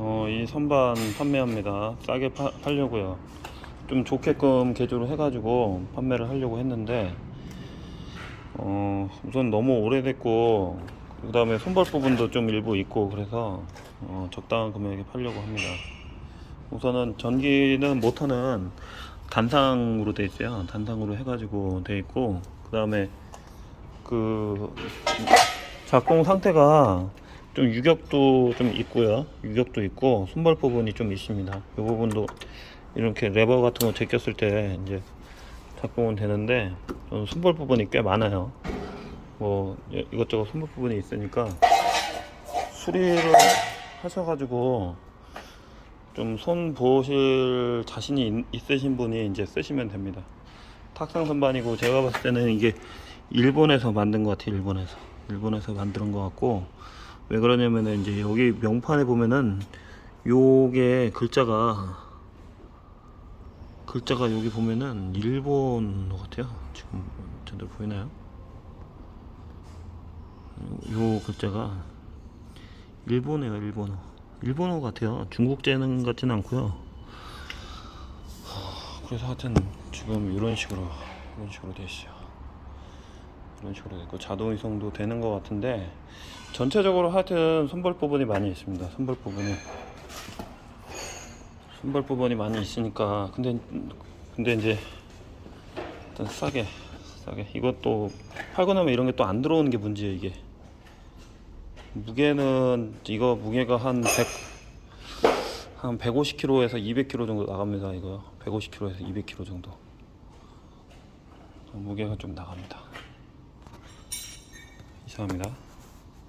어, 이 선반 판매합니다. 싸게 파, 팔려고요. 좀 좋게끔 개조를 해가지고 판매를 하려고 했는데, 어, 우선 너무 오래됐고, 그 다음에 손발 부분도 좀 일부 있고, 그래서 어, 적당한 금액에 팔려고 합니다. 우선은 전기는 모터는 단상으로 돼 있어요. 단상으로 해가지고 돼 있고, 그 다음에 그 작동 상태가 좀 유격도 좀 있고요. 유격도 있고 손발 부분이 좀 있습니다. 이 부분도 이렇게 레버 같은 거 제꼈을 때 이제 작동은 되는데 저는 손발 부분이 꽤 많아요. 뭐 이- 이것저것 손발 부분이 있으니까 수리를 하셔가지고 좀 손 보실 자신이 있- 있으신 분이 이제 쓰시면 됩니다. 탁상 선반이고 제가 봤을 때는 이게 일본에서 만든 것 같아요. 일본에서 일본에서 만든 것 같고 왜 그러냐면은 이제 여기 명판에 보면은 요게 글자가 글자가 여기 보면은 일본어 같아요. 지금 제대로 보이나요? 요 글자가 일본어요, 일본어. 일본어 같아요. 중국제는 같지는 않고요. 하, 그래서 하여튼 지금 이런 식으로 이런 식으로 돼 있어요. 이런 식으로 됐고 자동 이송도 되는 것 같은데 전체적으로 하여튼 손벌 부분이 많이 있습니다. 손벌 부분이. 손벌 부분이 많이 있으니까 근데 근데 이제 일단 싸게 싸게. 이것도 팔고 나면 이런 게 또 안 들어오는 게 문제예요 이게. 무게는 이거 무게가 한 100, 한 150kg에서 200kg 정도 나갑니다 이거. 150kg에서 200kg 정도. 무게가 좀 나갑니다 이상합니다